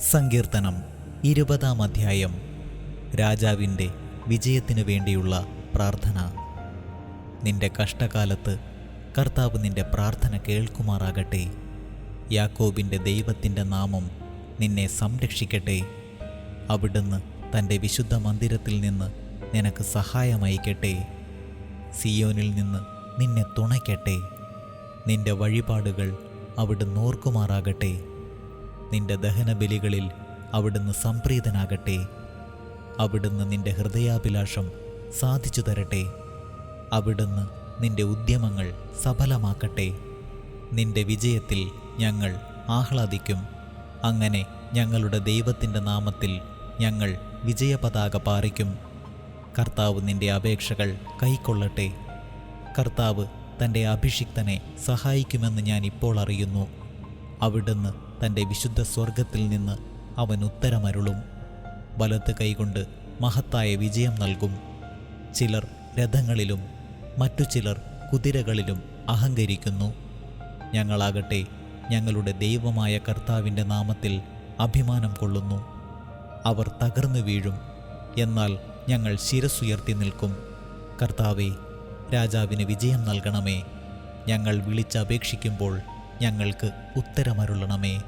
സങ്കീർത്തനം ഇരുപതാം അധ്യായം. രാജാവിന്റെ വിജയത്തിനു വേണ്ടിയുള്ള പ്രാർത്ഥന. നിന്റെ കഷ്ടകാലത്ത് കർത്താവ് നിന്റെ പ്രാർത്ഥന കേൾക്കുമാറാകട്ടെ. യാക്കോബിന്റെ ദൈവത്തിന്റെ നാമം നിന്നെ സംരക്ഷിക്കട്ടെ. അവിടുന്ന് തന്റെ വിശുദ്ധ മന്ദിരത്തിൽ നിന്ന് നിനക്ക് സഹായമയക്കട്ടെ സിയോനിൽ നിന്ന് നിന്നെ തുണയ്ക്കട്ടെ. നിന്റെ വഴിപാടുകൾ അവിടുന്ന് ഓർക്കുമാറാകട്ടെ. നിന്റെ ദഹനബലികളിൽ അവിടുന്ന് സംപ്രീതനാകട്ടെ. അവിടുന്ന് നിന്റെ ഹൃദയാഭിലാഷം സാധിച്ചു തരട്ടെ. അവിടുന്ന് നിന്റെ ഉദ്യമങ്ങൾ സഫലമാക്കട്ടെ. നിന്റെ വിജയത്തിൽ ഞങ്ങൾ ആഹ്ലാദിക്കും. അങ്ങനെ ഞങ്ങളുടെ ദൈവത്തിന്റെ നാമത്തിൽ ഞങ്ങൾ വിജയപതാക പാറിക്കും. കർത്താവ് നിന്റെ അപേക്ഷകൾ കൈക്കൊള്ളട്ടെ. കർത്താവ് തന്റെ അഭിഷിക്തനെ സഹായിക്കുമെന്ന് ഞാൻ ഇപ്പോൾ അറിയുന്നു. അവിടുന്ന് തന്റെ വിശുദ്ധ സ്വർഗത്തിൽ നിന്ന് അവൻ ഉത്തരമരുളും. വലത്ത് കൈകൊണ്ട് മഹത്തായ വിജയം നൽകും. ചിലർ രഥങ്ങളിലും മറ്റു ചിലർ കുതിരകളിലും അഹങ്കരിക്കുന്നു. ഞങ്ങളാകട്ടെ ഞങ്ങളുടെ ദൈവമായ കർത്താവിന്റെ നാമത്തിൽ അഭിമാനം കൊള്ളുന്നു. അവർ തകർന്നു വീഴും എന്നാൽ ഞങ്ങൾ ശിരസുയർത്തി നിൽക്കും. കർത്താവെ രാജാവിന് വിജയം നൽകണമേ. ഞങ്ങൾ വിളിച്ചപേക്ഷിക്കുമ്പോൾ ഞങ്ങൾക്ക് ഉത്തരമരുളണമേ.